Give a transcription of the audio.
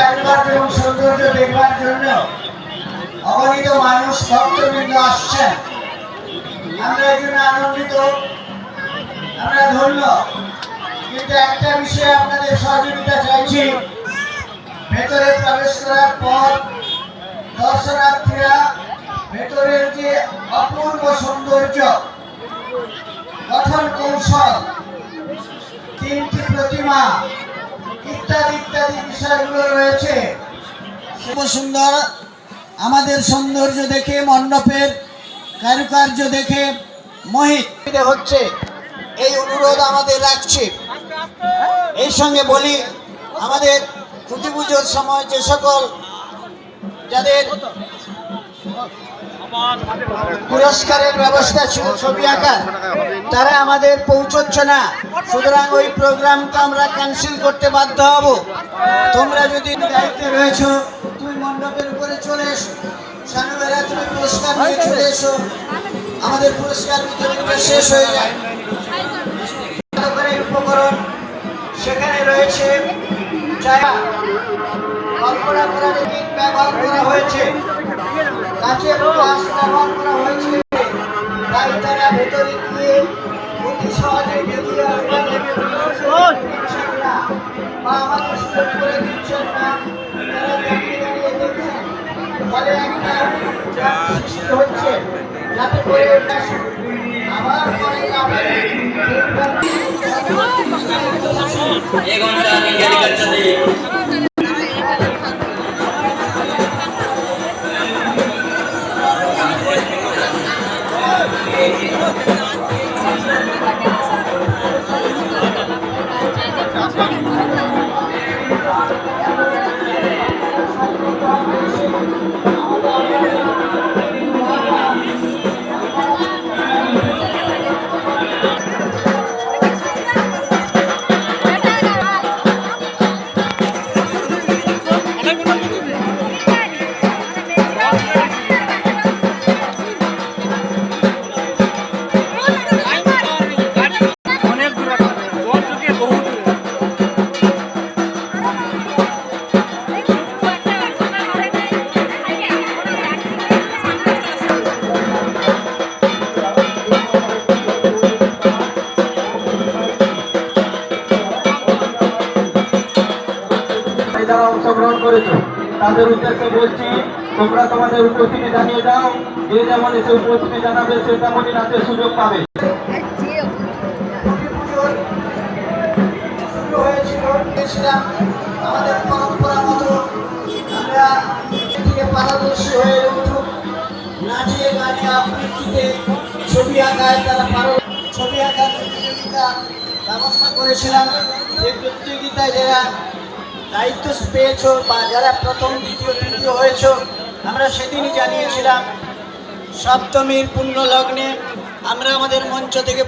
কারুকার্য এবং সৌন্দর্য দেখবার জন্য অগণিত মানুষ, ভক্তবৃন্দ আসছেন। আমরা এই আনন্দিত। আমরা ধন্য। কিন্তু একটা বিষয়ে আপনাদের সহযোগিতা চাইছি। ভেতরে প্রবেশ করার পর দর্শনার্থীরা ভেতরের যে অপূর্ব সৌন্দর্য, গঠন কৌশল, তিনটি প্রতিমা ইত্যাদি ইত্যাদি বিষয়গুলো রয়েছে। সুন্দর। আমাদের সৌন্দর্য দেখে, মণ্ডপের কারুকার্য দেখে মোহিত। হচ্ছে এই অনুরোধ আমাদের রাখছে। এই সঙ্গে বলি, আমাদের খুঁটি পুজোর সময় যে সকল যাদের পুরস্কারের ব্যবস্থা ছিল ছবি আঁকা তারা আমাদের পৌঁছচ্ছে না। সুতরাং ওই প্রোগ্রামটা আমরা ক্যান্সেল করতে বাধ্য হব। তোমরা যদি দায়িত্বে রয়েছ তুমি মণ্ডপের উপরে চলে এসো। সানুবেলা তুমি পুরস্কার নিয়ে চলে এসো। আমাদের পুরস্কার বিতরণটা শেষ হয়ে যায়। উপকরণ সেখানে রয়েছে। কল্পনা করার ব্যবহার করা হয়েছে। গ্লাস ব্যবহার করা হয়েছে। তাই তারা ভেতরে গিয়ে হচ্ছে যাতে করে আবার পরে আবার করেছ? তাদের উদ্দেশ্যে বলছি, তোমরা তোমাদের উপস্থিতি জানিয়ে দাও। যে যেমন এসে উপস্থিতি জানাবে, সে তেমনই নাচের সুযোগ পাবে। ছবি ছবি আঁকার প্রতিযোগিতা ব্যবস্থা করেছিলাম। এই প্রতিযোগিতায় যারা দায়িত্ব পেয়েছ বা যারা প্রথম, দ্বিতীয়, তৃতীয় হয়েছ, আমরা সেদিনই জানিয়েছিলাম, সপ্তমীর পুণ্য লগ্নে আমরা আমাদের মঞ্চ থেকে